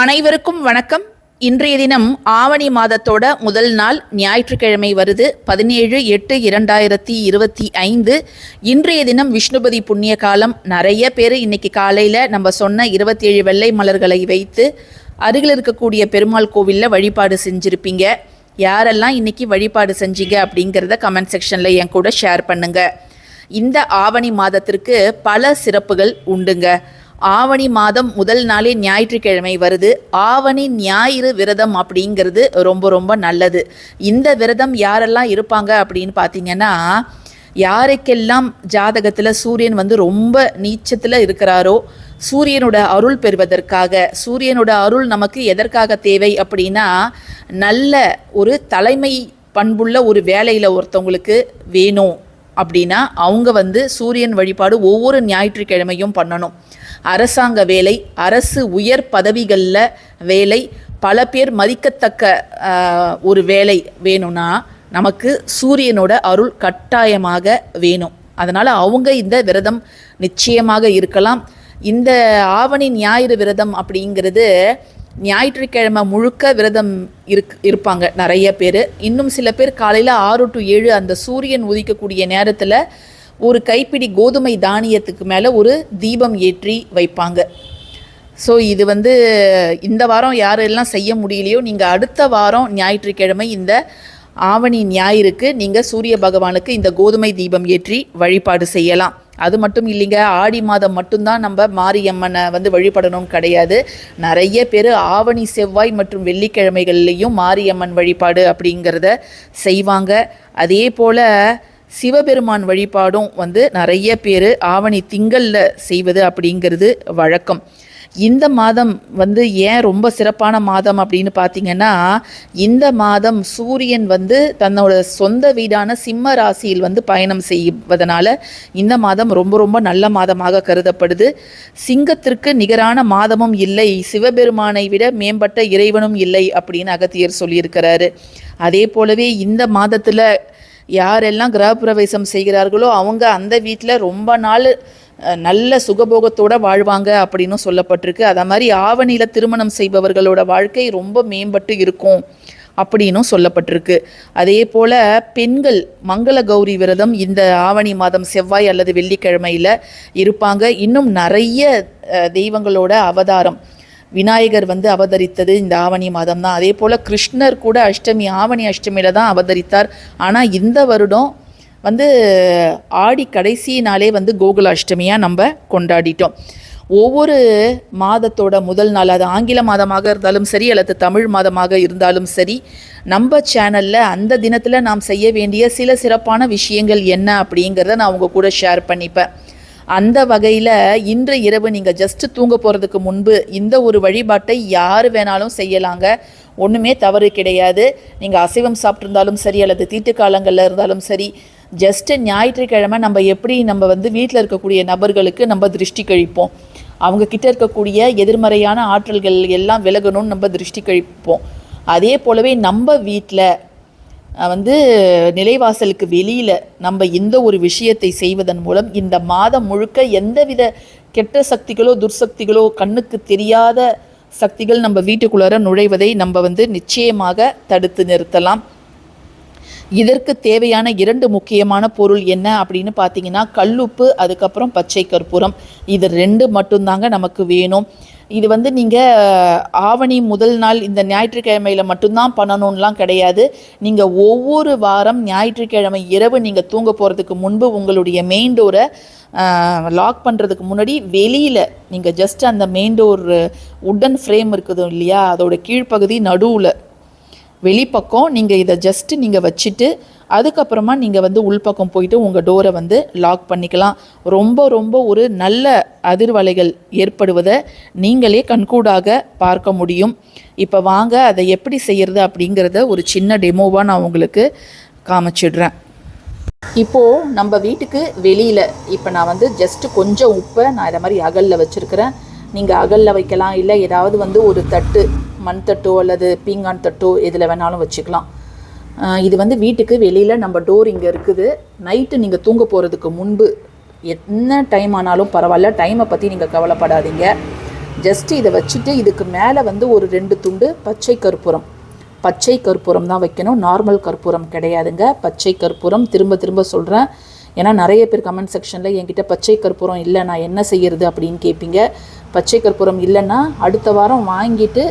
அனைவருக்கும் வணக்கம். இன்றைய தினம் ஆவணி மாதத்தோட முதல் நாள் ஞாயிற்றுக்கிழமை வருது பதினேழு எட்டு இரண்டாயிரத்தி இருபத்தி ஐந்து. இன்றைய தினம் விஷ்ணுபதி புண்ணிய காலம். நிறைய பேர் இன்னைக்கு காலையில் நம்ம சொன்ன இருபத்தி ஏழு வெள்ளை மலர்களை வைத்து அருகில் இருக்கக்கூடிய பெருமாள் கோவிலில் வழிபாடு செஞ்சுருப்பீங்க. யாரெல்லாம் இன்னைக்கு வழிபாடு செஞ்சீங்க அப்படிங்கிறத கமெண்ட் செக்ஷனில் என் கூட ஷேர் பண்ணுங்க. இந்த ஆவணி மாதத்திற்கு பல சிறப்புகள் உண்டுங்க. ஆவணி மாதம் முதல் நாளே ஞாயிற்றுக்கிழமை வருது. ஆவணி ஞாயிறு விரதம் அப்படிங்கிறது ரொம்ப ரொம்ப நல்லது. இந்த விரதம் யாரெல்லாம் இருப்பாங்க அப்படின்னு பார்த்தீங்கன்னா யாருக்கெல்லாம் ஜாதகத்தில் சூரியன் வந்து ரொம்ப நீச்சத்தில் இருக்கிறாரோ சூரியனோட அருள் பெறுவதற்காக சூரியனோட அருள் நமக்கு எதற்காக தேவை அப்படின்னா நல்ல ஒரு தலைமை பண்புள்ள ஒரு வேலையில் ஒருத்தவங்களுக்கு வேணும். அப்படின்னா அவங்க வந்து சூரியன் வழிபாடு ஒவ்வொரு ஞாயிற்றுக்கிழமையும் பண்ணணும். அரசாங்க வேலை அரசு உயர் பதவிகளில் வேலை பல பேர் மதிக்கத்தக்க ஒரு வேலை வேணும்னா நமக்கு சூரியனோட அருள் கட்டாயமாக வேணும். அதனால் அவங்க இந்த விரதம் நிச்சயமாக இருக்கலாம். இந்த ஆவணி ஞாயிறு விரதம் அப்படிங்கிறது ஞாயிற்றுக்கிழமை முழுக்க விரதம் இருக் இருப்பாங்க நிறைய பேர். இன்னும் சில பேர் காலையில் ஆறு டு ஏழு அந்த சூரியன் உதிக்கக்கூடிய நேரத்தில் ஒரு கைப்பிடி கோதுமை தானியத்துக்கு மேலே ஒரு தீபம் ஏற்றி வைப்பாங்க. ஸோ இது வந்து இந்த வாரம் யாரெல்லாம் செய்ய முடியலையோ நீங்கள் அடுத்த வாரம் ஞாயிற்றுக்கிழமை இந்த ஆவணி ஞாயிறுக்கு நீங்கள் சூரிய பகவானுக்கு இந்த கோதுமை தீபம் ஏற்றி வழிபாடு செய்யலாம். அது மட்டும் இல்லைங்க ஆடி மாதம் மட்டும்தான் நம்ம மாரியம்மனை வந்து வழிபடணும் கிடையாது. நிறைய பேர் ஆவணி செவ்வாய் மற்றும் வெள்ளிக்கிழமைகள்லேயும் மாரியம்மன் வழிபாடு அப்படிங்கிறத செய்வாங்க. அதே போல் சிவபெருமான் வழிபாடும் வந்து நிறைய பேர் ஆவணி திங்களில் செய்வது அப்படிங்கிறது வழக்கம். இந்த மாதம் வந்து ஏன் ரொம்ப சிறப்பான மாதம் அப்படின்னு பார்த்தீங்கன்னா இந்த மாதம் சூரியன் வந்து தன்னோட சொந்த வீடான சிம்ம ராசியில் வந்து பயணம் செய்வதனால இந்த மாதம் ரொம்ப ரொம்ப நல்ல மாதமாக கருதப்படுது. சிங்கத்திற்கு நிகரான மாதமும் இல்லை. சிவபெருமானை விட மேம்பட்ட இறைவனும் இல்லை அப்படின்னு அகத்தியர் சொல்லியிருக்கிறாரு. அதே போலவே இந்த மாதத்தில் யாரெல்லாம் கிரகப்பிரவேசம் செய்கிறார்களோ அவங்க அந்த வீட்டில் ரொம்ப நாள் நல்ல சுகபோகத்தோட வாழ்வாங்க அப்படின்னு சொல்லப்பட்டிருக்கு. அதை மாதிரி ஆவணியில் திருமணம் செய்பவர்களோட வாழ்க்கை ரொம்ப மேம்பட்டு இருக்கும் அப்படின்னும் சொல்லப்பட்டிருக்கு. அதே போல் பெண்கள் மங்கள கௌரி விரதம் இந்த ஆவணி மாதம் செவ்வாய் அல்லது வெள்ளிக்கிழமையில் இருப்பாங்க. இன்னும் நிறைய தெய்வங்களோட அவதாரம். விநாயகர் வந்து அவதரித்தது இந்த ஆவணி மாதம் தான் அதே போல் கிருஷ்ணர் கூட அஷ்டமி ஆவணி அஷ்டமியில் தான் அவதரித்தார். ஆனால் இந்த வருடம் வந்து ஆடி கடைசி நாளே வந்து கோகுல அஷ்டமியாக நம்ம கொண்டாடிட்டோம். ஒவ்வொரு மாதத்தோட முதல் நாள் அது ஆங்கில மாதமாக இருந்தாலும் சரி அல்லது தமிழ் மாதமாக இருந்தாலும் சரி நம்ம சேனலில் அந்த தினத்தில் நாம் செய்ய வேண்டிய சில சிறப்பான விஷயங்கள் என்ன அப்படிங்கிறத நான் உங்கள் கூட ஷேர் பண்ணிப்பேன். அந்த வகையில் இன்று இரவு நீங்கள் ஜஸ்ட் தூங்க போகிறதுக்கு முன்பு இந்த ஒரு வழிபாட்டை யார் வேணாலும் செய்யலாங்க. ஒன்றுமே தவறு கிடையாது. நீங்கள் அசைவம் சாப்பிட்ருந்தாலும் சரி அல்லது தீட்டு காலங்களில் இருந்தாலும் சரி ஜஸ்ட்டு ஞாயிற்றுக்கிழமை நம்ம எப்படி நம்ம வந்து வீட்டில் இருக்கக்கூடிய நபர்களுக்கு நம்ம திருஷ்டி கழிப்போம். அவங்க கிட்ட இருக்கக்கூடிய எதிர்மறையான ஆற்றல்கள் எல்லாம் விலகணும்னு நம்ம திருஷ்டி கழிப்போம். அதே போலவே நம்ம வீட்டில் வந்து நிலைவாசலுக்கு வெளியில் நம்ம இந்த ஒரு விஷயத்தை செய்வதன் மூலம் இந்த மாதம் முழுக்க எந்தவித கெட்ட சக்திகளோ துர்சக்திகளோ கண்ணுக்கு தெரியாத சக்திகள் நம்ம வீட்டுக்குள்ளார நுழைவதை நம்ம வந்து நிச்சயமாக தடுத்து நிறுத்தலாம். இதற்கு தேவையான இரண்டு முக்கியமான பொருள் என்ன அப்படின்னு பார்த்தீங்கன்னா கல்லுப்பு அதுக்கப்புறம் பச்சை கற்பூரம். இது ரெண்டு மட்டும்தாங்க நமக்கு வேணும். இது வந்து நீங்கள் ஆவணி முதல் நாள் இந்த ஞாயிற்றுக்கிழமையில் மட்டும்தான் பண்ணணும்லாம் கிடையாது. நீங்கள் ஒவ்வொரு வாரம் ஞாயிற்றுக்கிழமை இரவு நீங்கள் தூங்க போகிறதுக்கு முன்பு உங்களுடைய மெயின் டோரை லாக் பண்ணுறதுக்கு முன்னாடி வெளியில் நீங்கள் ஜஸ்ட் அந்த மெயின் டோர் உட்டன் ஃப்ரேம் இருக்குது இல்லையா? அதோட கீழ்ப்பகுதி நடுவில். வெளிப்பக்கம் நீங்கள் இதை ஜஸ்ட்டு நீங்கள் வச்சுட்டு அதுக்கப்புறமா நீங்கள் வந்து உள்பக்கம் போயிட்டு உங்கள் டோரை வந்து லாக் பண்ணிக்கலாம். ரொம்ப ரொம்ப ஒரு நல்ல அதிர்வலைகள் ஏற்படுவதை நீங்களே கண்கூடாக பார்க்க முடியும். இப்போ வாங்க அதை எப்படி செய்கிறது அப்படிங்கிறத ஒரு சின்ன டெமோவாக நான் உங்களுக்கு காமிச்சிடுறேன். இப்போது நம்ம வீட்டுக்கு வெளியில் இப்போ நான் வந்து ஜஸ்ட்டு கொஞ்சம் உப்பை நான் இதை மாதிரி அகலில் வச்சுருக்கிறேன். நீங்கள் அகலில் வைக்கலாம் இல்லை ஏதாவது வந்து ஒரு தட்டு மண் தட்டோ அல்லது பீங்கான் தட்டோ எதில் வேணாலும் வச்சுக்கலாம். இது வந்து வீட்டுக்கு வெளியில் நம்ம டோர் இங்கே இருக்குது. நைட்டு நீங்கள் தூங்க போகிறதுக்கு முன்பு என்ன டைம் ஆனாலும் பரவாயில்ல. டைமை பற்றி நீங்கள் கவலைப்படாதீங்க. ஜஸ்ட் இதை வச்சுட்டு இதுக்கு மேலே வந்து ஒரு ரெண்டு துண்டு பச்சை கற்பூரம். பச்சை கற்பூரம் தான் வைக்கணும். நார்மல் கற்பூரம் கிடையாதுங்க. பச்சை கற்பூரம் திரும்ப திரும்ப சொல்கிறேன் ஏன்னா நிறைய பேர் கமெண்ட் செக்ஷனில் என்கிட்ட பச்சை கற்பூரம் இல்லை நான் என்ன செய்யறது அப்படின்னு கேட்பீங்க பச்சை கற்பூரம் இல்லைன்னா அடுத்த வாரம் வாங்கிட்டு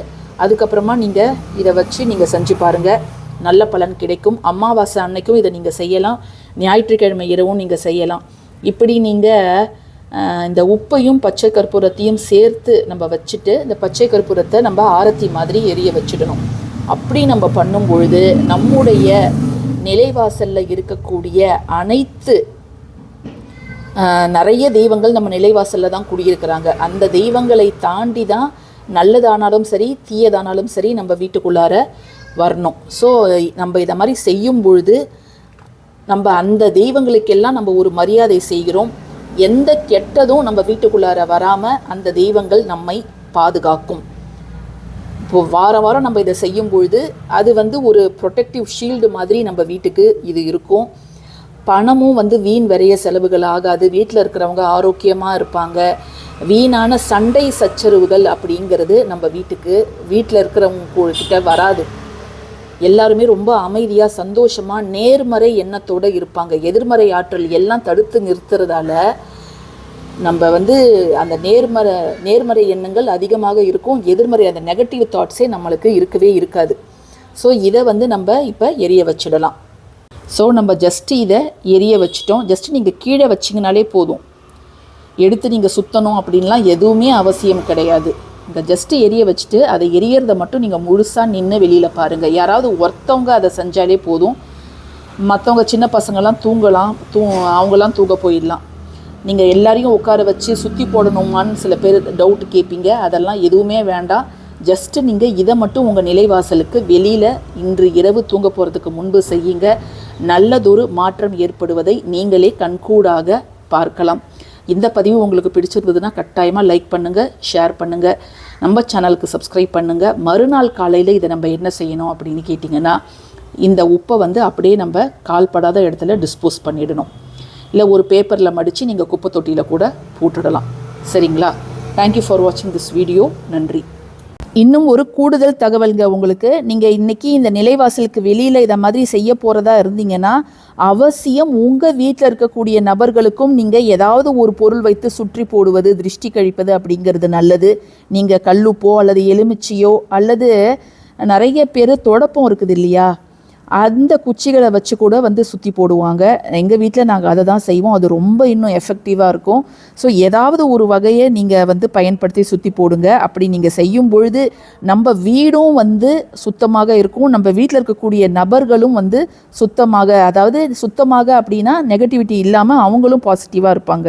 அதுக்கப்புறமா நீங்கள் இதை வச்சு நீங்கள் செஞ்சு பாருங்கள் நல்ல பலன் கிடைக்கும். அமாவாசை அன்னைக்கும் இதை நீங்கள் செய்யலாம். ஞாயிற்றுக்கிழமை இரவும் நீங்கள் செய்யலாம். இப்படி நீங்கள் இந்த உப்பையும் பச்சை கற்பூரத்தையும் சேர்த்து நம்ம வச்சுட்டு இந்த பச்சை கற்பூரத்தை நம்ம ஆரத்தி மாதிரி எரிய வச்சிடணும். அப்படி நம்ம பண்ணும் பொழுது நம்முடைய நிலைவாசலில் இருக்கக்கூடிய அனைத்து நிறைய தெய்வங்கள் நம்ம நிலைவாசலில் தான் குடியிருக்கிறாங்க. அந்த தெய்வங்களை தாண்டி தான் நல்லதானாலும் சரி தீயதானாலும் சரி நம்ம வீட்டுக்குள்ளார வரணும். ஸோ நம்ம இதை மாதிரி செய்யும் பொழுது நம்ம அந்த தெய்வங்களுக்கெல்லாம் நம்ம ஒரு மரியாதை செய்கிறோம். எந்த கெட்டதும் நம்ம வீட்டுக்குள்ளார வராமல் அந்த தெய்வங்கள் நம்மை பாதுகாக்கும். இப்போ வாரம் வாரம் நம்ம இதை செய்யும் பொழுது அது வந்து ஒரு ப்ரொடெக்டிவ் ஷீல்டு மாதிரி நம்ம வீட்டுக்கு இது இருக்கும். பணமும் வந்து வீண் விரைய செலவுகள் ஆகாது. வீட்டில் இருக்கிறவங்க ஆரோக்கியமாக இருப்பாங்க. வீணான சண்டை சச்சரவுகள் அப்படிங்கிறது நம்ம வீட்டுக்கு வீட்டில் இருக்கிறவங்க கிட்ட வராது. எல்லாருமே ரொம்ப அமைதியாக சந்தோஷமாக நேர்மறை எண்ணத்தோடு இருப்பாங்க. எதிர்மறை ஆற்றல் எல்லாம் தடுத்து நிறுத்துறதால நம்ம வந்து அந்த நேர்மறை நேர்மறை எண்ணங்கள் அதிகமாக இருக்கும். எதிர்மறை அந்த நெகட்டிவ் தாட்ஸே நம்மளுக்கு இருக்கவே இருக்காது. ஸோ இதை வந்து நம்ம இப்போ எரிய வச்சிடலாம். ஸோ நம்ம ஜஸ்ட்டு இதை எரிய வச்சிட்டோம். ஜஸ்ட் நீங்கள் கீழே வச்சிங்கனாலே போதும். எடுத்து நீங்கள் சுற்றணும் அப்படின்லாம் எதுவுமே அவசியம் கிடையாது. இந்த ஜஸ்ட்டு எரிய வச்சுட்டு அதை எரியறதை மட்டும் நீங்கள் முழுசாக நின்று வெளியில் பாருங்கள் யாராவது ஒருத்தவங்க அதை செஞ்சாலே போதும். மற்றவங்க சின்ன பசங்கள்லாம் தூங்கலாம் தூ அவங்களாம் தூங்க போயிடலாம். நீங்கள் எல்லாரையும் உட்கார வச்சு சுற்றி போடணுமான்னு சில பேர் டவுட் கேட்பீங்க. அதெல்லாம் எதுவுமே வேண்டாம். ஜஸ்ட்டு நீங்கள் இதை மட்டும் உங்கள் நிலைவாசலுக்கு வெளியில் இன்று இரவு தூங்க போகிறதுக்கு முன்பு செய்யுங்க. நல்லதொரு மாற்றம் ஏற்படுவதை நீங்களே கண்கூடாக பார்க்கலாம். இந்த பதிவு உங்களுக்கு பிடிச்சிருந்ததுன்னா கட்டாயமாக லைக் பண்ணுங்கள் ஷேர் பண்ணுங்கள் நம்ம சேனலுக்கு சப்ஸ்கிரைப் பண்ணுங்கள் மறுநாள் காலையில் இதை நம்ம என்ன செய்யணும் அப்படின்னு கேட்டிங்கன்னா இந்த உப்பை வந்து அப்படியே நம்ம கால்படாத இடத்துல டிஸ்போஸ் பண்ணிடணும். இல்லை ஒரு பேப்பரில் மடித்து நீங்கள் குப்பை தொட்டியில் கூட போட்டுடலாம். சரிங்களா? தேங்க்யூ ஃபார் வாட்சிங் திஸ் வீடியோ நன்றி. இன்னும் ஒரு கூடுதல் தகவல்ங்க உங்களுக்கு. நீங்கள் இன்றைக்கி இந்த நிலைவாசலுக்கு வெளியில் இதை மாதிரி செய்ய போகிறதா இருந்தீங்கன்னா அவசியம் உங்கள் வீட்டில் இருக்கக்கூடிய நபர்களுக்கும் நீங்கள் ஏதாவது ஒரு பொருள் வைத்து சுற்றி போடுவது திருஷ்டி கழிப்பது அப்படிங்கிறது நல்லது. நீங்கள் கல்லுப்போ அல்லது எலுமிச்சியோ அல்லது நிறைய பேர் தொடப்பம் இருக்குது இல்லையா? அந்த குச்சிகளை வச்சு கூட வந்து சுற்றி போடுவாங்க. எங்கள் வீட்டில் நாங்கள் அதை தான் செய்வோம். அது ரொம்ப இன்னும் எஃபெக்டிவாக இருக்கும். ஸோ ஏதாவது ஒரு வகையை நீங்கள் வந்து பயன்படுத்தி சுற்றி போடுங்க. அப்படி நீங்கள் செய்யும் பொழுது நம்ம வீடும் வந்து சுத்தமாக இருக்கும். நம்ம வீட்டில் இருக்கக்கூடிய நபர்களும் வந்து சுத்தமாக அதாவது சுத்தமாக அப்படின்னா நெகட்டிவிட்டி இல்லாமல் அவங்களும் பாசிட்டிவாக இருப்பாங்க.